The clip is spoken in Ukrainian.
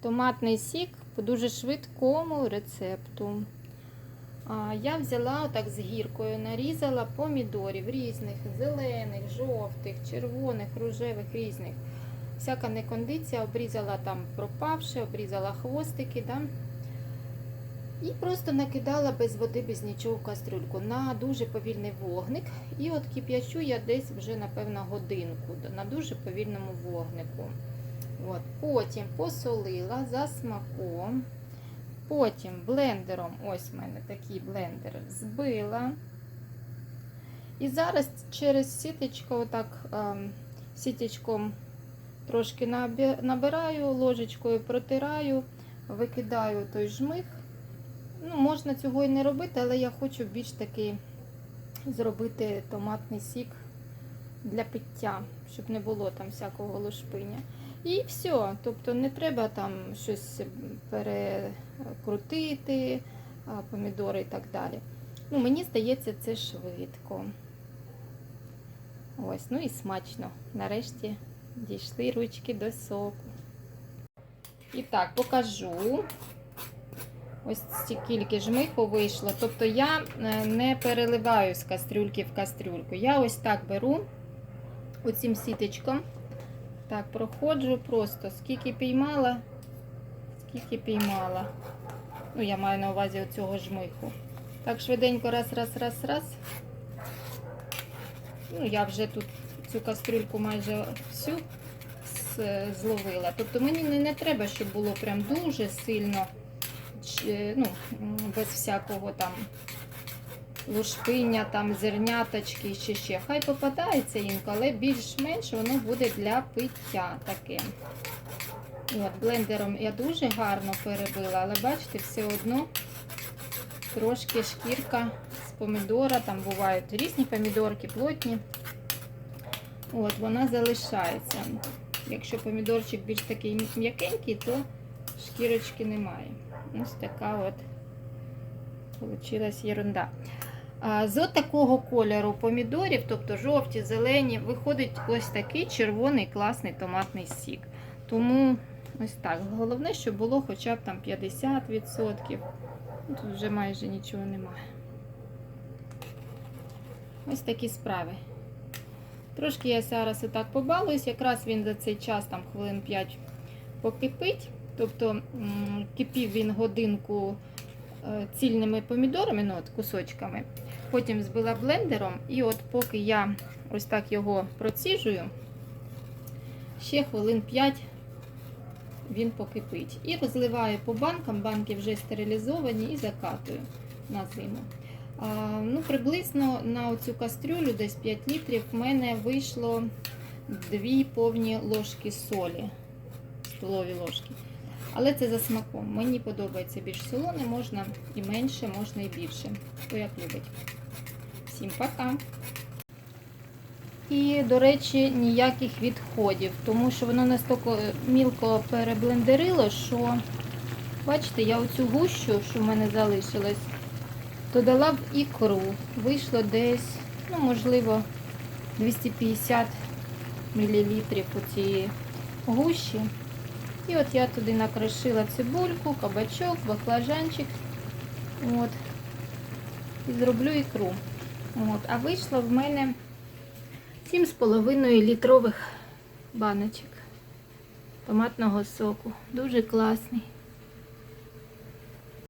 томатний сік по дуже швидкому рецепту. Я взяла отак з гіркою, нарізала помідорів різних, зелених, жовтих, червоних, рожевих, різних. Всяка некондиція, обрізала там пропавши, обрізала хвостики. Да? І просто накидала без води, без нічого в кастрюльку на дуже повільний вогник. І от кип'ячу я десь вже, напевно, годинку на дуже повільному вогнику. От. Потім посолила за смаком. Потім блендером, ось в мене такий блендер, збила. І зараз через сіточку, отак ем, сіточком трошки набираю, ложечкою протираю, викидаю той жмих. Ну, можна цього і не робити, але я хочу більш такий зробити томатний сік для пиття, щоб не було там всякого лушпиня. І все. Тобто не треба там щось перекрутити, помідори і так далі. Ну, мені здається, це швидко. Ось, ну і смачно. Нарешті дійшли ручки до соку. І так, покажу. Ось стільки жмиху вийшло. Тобто я е, не переливаю з кастрюльки в кастрюльку. Я ось так беру оцим сіточком. Так, проходжу просто, скільки піймала, скільки піймала. Ну, я маю на увазі оцього жмиху. Так, швиденько, раз, раз, раз, раз. Ну, я вже тут цю кастрюльку майже всю зловила. Тобто мені не, треба, щоб було прям дуже сильно, ну, без всякого там лушпиння, там зерняточки чи ще. Хай попадається інколи, більш-менш воно буде для пиття таке. От, блендером я дуже гарно перебила, але бачите, все одно трошки шкірка з помідора, там бувають різні помідорки, плотні. От, вона залишається. Якщо помідорчик більш такий м'якенький, то шкірочки немає. Ось така от получилась ерунда. З такого кольору помідорів, тобто жовті, зелені, виходить ось такий червоний класний томатний сік. Тому ось так. Головне, щоб було хоча б там 50%. Ну, Тут вже майже нічого немає. Ось такі справи. Трошки я зараз отак побалуюсь, якраз він за цей час, там хвилин 5 покипить. Тобто кипів він годинку е, цільними помідорами, ну от кусочками. Потім збила блендером, і от поки я ось так його проціжую, ще хвилин 5 він покипить. І розливаю по банкам, банки вже стерилізовані і закатую на зиму. А, ну, приблизно на цю кастрюлю, десь 5 літрів, в мене вийшло 2 повні ложки солі, столові ложки. Але це за смаком. Мені подобається більш солоне, можна і менше, можна і більше. Хто як любить. Всім пока! І, до речі, ніяких відходів, тому що воно настільки мілко переблендерило, що, бачите, я оцю гущу, що в мене залишилась, додала в ікру. Вийшло десь, ну, можливо, 250 мл у цієї гущі. І от я туди накрошила цибульку, кабачок, баклажанчик. От. І зроблю ікру. От. А вийшло в мене 7,5 літрових баночок томатного соку. Дуже класний.